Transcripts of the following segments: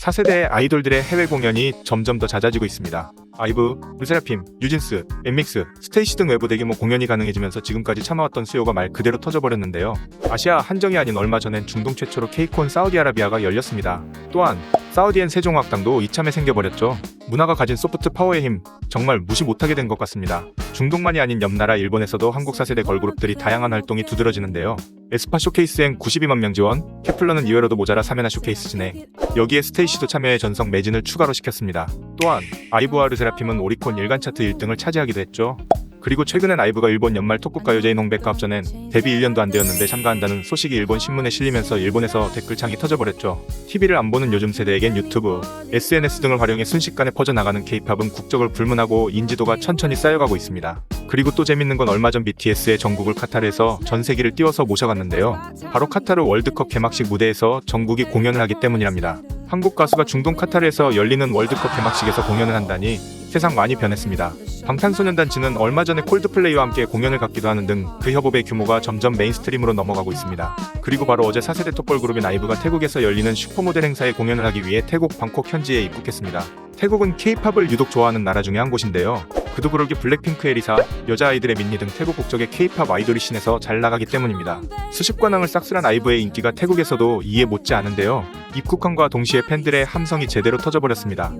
4세대 아이돌들의 해외 공연이 점점 더 잦아지고 있습니다. 아이브, 르세라핌, 뉴진스, 엠믹스, 스테이시 등 외부 대규모 공연이 가능해지면서 지금까지 참아왔던 수요가 말 그대로 터져버렸는데요. 아시아 한정이 아닌 얼마 전엔 중동 최초로 케이콘 사우디아라비아가 열렸습니다. 또한 사우디엔 세종학당도 이참에 생겨버렸죠. 문화가 가진 소프트 파워의 힘 정말 무시 못하게 된 것 같습니다. 중동만이 아닌 옆 나라 일본에서도 한국 4세대 걸그룹들이 다양한 활동이 두드러지는데요. 에스파 쇼케이스엔 92만 명 지원, 케플러는 이외로도 모자라 3회나 쇼케이스 진행, 여기에 스테이시도 참여해 전성 매진을 추가로 시켰습니다. 또한 아이브와 르세라핌은 오리콘 일간 차트 1등을 차지하기도 했죠. 그리고 최근엔 아이브가 일본 연말 톡국가요제인 홍백과 합전엔 데뷔 1년도 안 되었는데 참가한다는 소식이 일본 신문에 실리면서 일본에서 댓글창이 터져버렸죠. TV를 안 보는 요즘 세대에겐 유튜브, SNS 등을 활용해 순식간에 퍼져나가는 케이팝은 국적을 불문하고 인지도가 천천히 쌓여가고 있습니다. 그리고 또 재밌는 건 얼마 전 BTS의 전국을 카타르에서 전 세계를 띄워서 모셔갔는데요. 바로 카타르 월드컵 개막식 무대에서 전국이 공연을 하기 때문이랍니다. 한국 가수가 중동 카타르에서 열리는 월드컵 개막식에서 공연을 한다니 세상 많이 변했습니다. 방탄소년단지는 얼마 전에 콜드플레이와 함께 공연을 갖기도 하는 등 그 협업의 규모가 점점 메인스트림으로 넘어가고 있습니다. 그리고 바로 어제 4세대 톱볼 그룹인 아이브가 태국에서 열리는 슈퍼모델 행사에 공연을 하기 위해 태국 방콕 현지에 입국했습니다. 태국은 K-팝을 유독 좋아하는 나라 중에 한 곳인데요. 그도 그러기 블랙핑크의 리사, 여자아이들의 민니 등 태국 국적의 K-팝 아이돌이 신에서 잘 나가기 때문입니다. 수십 관왕을 싹쓸한 아이브의 인기가 태국에서도 이해 못지 않은데요. 입국함과 동시에 팬들의 함성이 제대로 터져버렸습니다.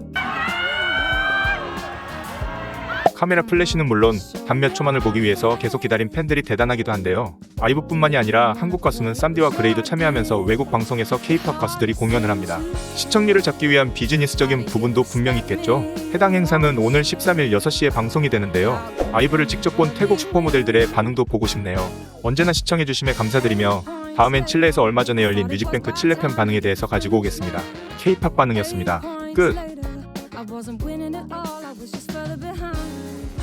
카메라 플래시는 물론 단 몇 초만을 보기 위해서 계속 기다린 팬들이 대단하기도 한데요. 아이브뿐만이 아니라 한국 가수는 쌈디와 그레이도 참여하면서 외국 방송에서 K-팝 가수들이 공연을 합니다. 시청률을 잡기 위한 비즈니스적인 부분도 분명 있겠죠. 해당 행사는 오늘 13일 6시에 방송이 되는데요. 아이브를 직접 본 태국 슈퍼모델들의 반응도 보고 싶네요. 언제나 시청해주심에 감사드리며 다음엔 칠레에서 얼마 전에 열린 뮤직뱅크 칠레편 반응에 대해서 가지고 오겠습니다. K-팝 반응이었습니다. 끝. I wasn't winning at all, I was just further behind.